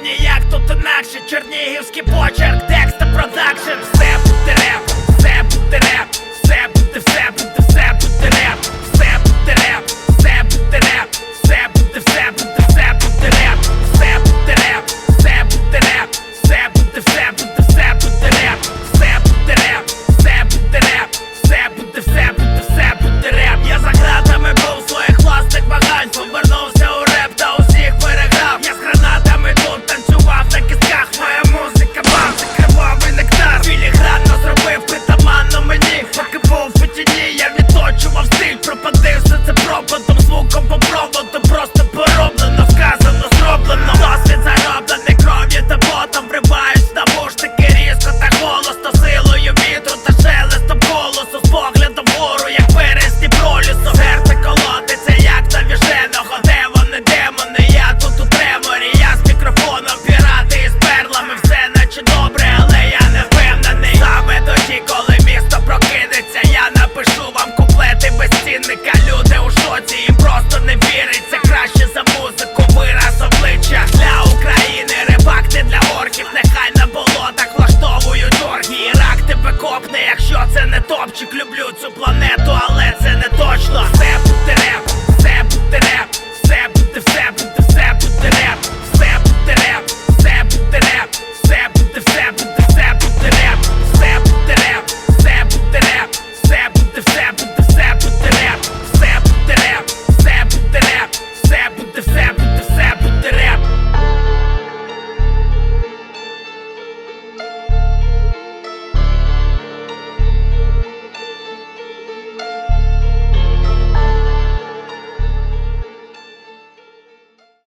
ніяк тут інакше? Чернігівський почерк, текста продакшн, все буде реп топчик, люблю цю планету, але це не точно. Степ, буде